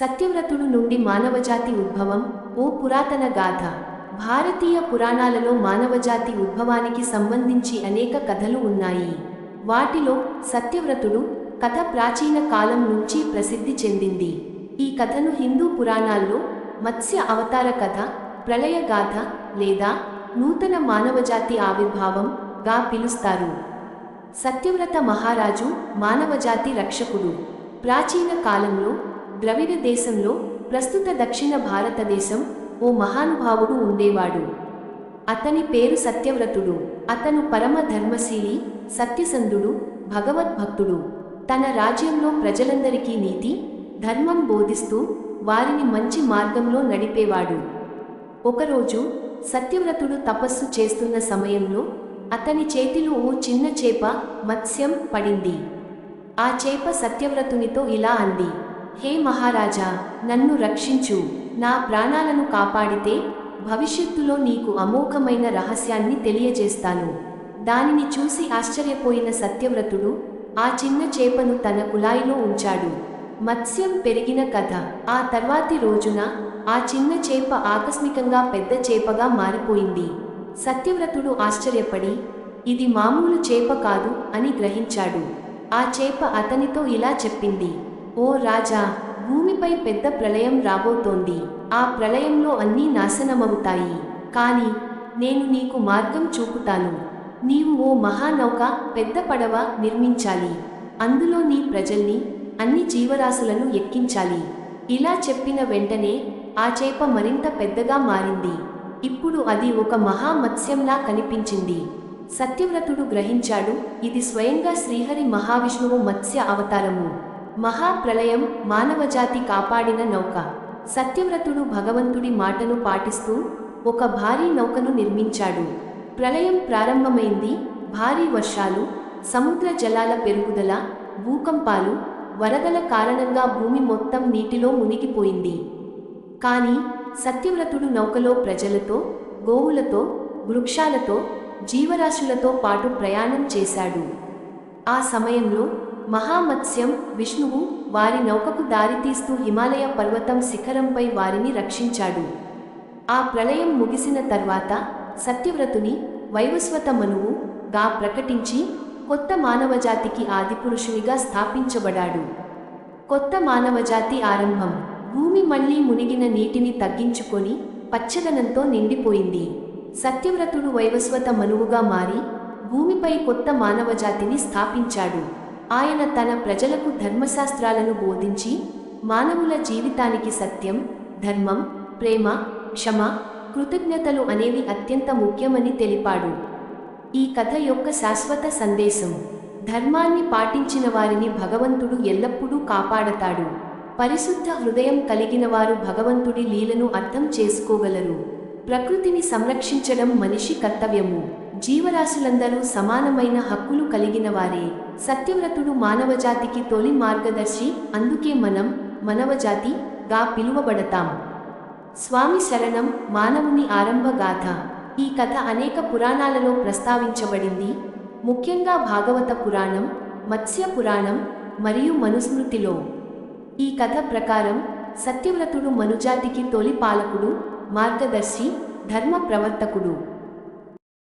సత్యవ్రతుడు నుండి మానవజాతి ఉద్భవం ఓ పురాతన గాథ. భారతీయ పురాణాలలో మానవజాతి ఉద్భవానికి సంబంధించి అనేక కథలు ఉన్నాయి. వాటిలో సత్యవ్రతుడు కథ ప్రాచీన కాలం నుంచి ప్రసిద్ధి చెందింది. ఈ కథను హిందూ పురాణాల్లో మత్స్య అవతార కథ ప్రళయ గాథ లేదా నూతన మానవజాతి ఆవిర్భావం గా పిలుస్తారు. సత్యవ్రత మహారాజు మానవజాతి రక్షకుడు. ప్రాచీన కాలంలో ద్రవిడ దేశంలో ప్రస్తుత దక్షిణ భారతదేశం ఓ మహానుభావుడు ఉండేవాడు. అతని పేరు సత్యవ్రతుడు అతను పరమ ధర్మశీలి సత్యసంధుడు భగవద్భక్తుడు. తన రాజ్యంలో ప్రజలందరికీ నీతి ధర్మం బోధిస్తూ వారిని మంచి మార్గంలో నడిపేవాడు. ఒకరోజు సత్యవ్రతుడు తపస్సు చేస్తున్న సమయంలో అతని చేతిలో ఓ చిన్న చేప మత్స్యం పడింది. ఆ చేప సత్యవ్రతునితో ఇలా అంది. హే మహారాజా నన్ను రక్షించు నా ప్రాణాలను కాపాడితే భవిష్యత్తులో నీకు అమోఘమైన రహస్యాన్ని తెలియజేస్తాను దానిని చూసి ఆశ్చర్యపోయిన సత్యవ్రతుడు ఆ చిన్న చేపను తన కులాయిలో ఉంచాడు మత్స్యం పెరిగిన కథ ఆ తర్వాతి రోజున ఆ చిన్న చేప ఆకస్మికంగా పెద్ద చేపగా మారిపోయింది సత్యవ్రతుడు ఆశ్చర్యపడి ఇది మామూలు చేప కాదు అని గ్రహించాడు ఆ చేప అతనితో ఇలా చెప్పింది ఓ రాజా భూమిపై పెద్ద ప్రళయం రాబోతోంది. ఆ ప్రళయంలో అన్నీ నాశనమవుతాయి. కాని నేను నీకు మార్గం చూపుతాను. నీవు ఓ మహానౌక పెద్ద పడవ నిర్మించాలి. అందులో నీ ప్రజల్ని అన్ని జీవరాశులను ఎక్కించాలి. ఇలా చెప్పిన వెంటనే ఆ చేప మరింత పెద్దగా మారింది. ఇప్పుడు అది ఒక మహామత్స్యంలా కనిపించింది. సత్యవ్రతుడు గ్రహించాడు ఇది స్వయంగా శ్రీహరి మహావిష్ణువు మత్స్య అవతారము. మహాప్రళయం మానవజాతి కాపాడిన నౌక. సత్యవ్రతుడు భగవంతుడి మాటను పాటిస్తూ ఒక భారీ నౌకను నిర్మించాడు. ప్రళయం ప్రారంభమైంది భారీ వర్షాలు సముద్ర జలాల పెరుగుదల భూకంపాలు వరదల కారణంగా భూమి మొత్తం నీటిలో మునిగిపోయింది. కానీ సత్యవ్రతుడు నౌకలో ప్రజలతో గోవులతో వృక్షాలతో జీవరాశులతో పాటు ప్రయాణం చేశాడు. ఆ సమయంలో మహామత్స్యం విష్ణువు వారి నౌకకు దారితీస్తూ హిమాలయ పర్వతం శిఖరంపై వారిని రక్షించాడు. ఆ ప్రళయం ముగిసిన తర్వాత సత్యవ్రతుని వైవస్వత మనువు గా ప్రకటించి కొత్త మానవజాతికి ఆదిపురుషునిగా స్థాపించబడాడు. కొత్త మానవజాతి ఆరంభం భూమి మళ్ళీ మునిగిన నీటిని తగ్గించుకొని పచ్చదనంతో నిండిపోయింది. సత్యవ్రతుడు వైవస్వత మనువుగా మారి భూమిపై కొత్త మానవజాతిని స్థాపించాడు. ఆయన తన ప్రజలకు ధర్మశాస్త్రాలను బోధించి మానవుల జీవితానికి సత్యం ధర్మం ప్రేమ క్షమ కృతజ్ఞతలు అనేవి అత్యంత ముఖ్యమని తెలిపాడు. ఈ కథ యొక్క శాశ్వత సందేశం ధర్మాన్ని పాటించిన వారిని భగవంతుడు ఎల్లప్పుడూ కాపాడతాడు. పరిశుద్ధ హృదయం కలిగిన వారు భగవంతుడి లీలను అర్థం చేసుకోగలరు. ప్రకృతిని సంరక్షించడం మనిషి కర్తవ్యము. జీవరాశులందరూ సమానమైన హక్కులు కలిగిన వారే. సత్యవ్రతుడు మానవజాతికి తొలి మార్గదర్శి అందుకే మనం మనవజాతి గా పిలువబడతాం. స్వామి శరణం మానవుని ఆరంభ గాథ. ఈ కథ అనేక పురాణాలలో ప్రస్తావించబడింది. ముఖ్యంగా భాగవత పురాణం మత్స్య పురాణం మరియు మనుస్మృతిలో. ఈ కథ ప్రకారం సత్యవ్రతుడు మనుజాతికి తొలి పాలకుడు మార్గదర్శి ధర్మ ప్రవర్తకుడు.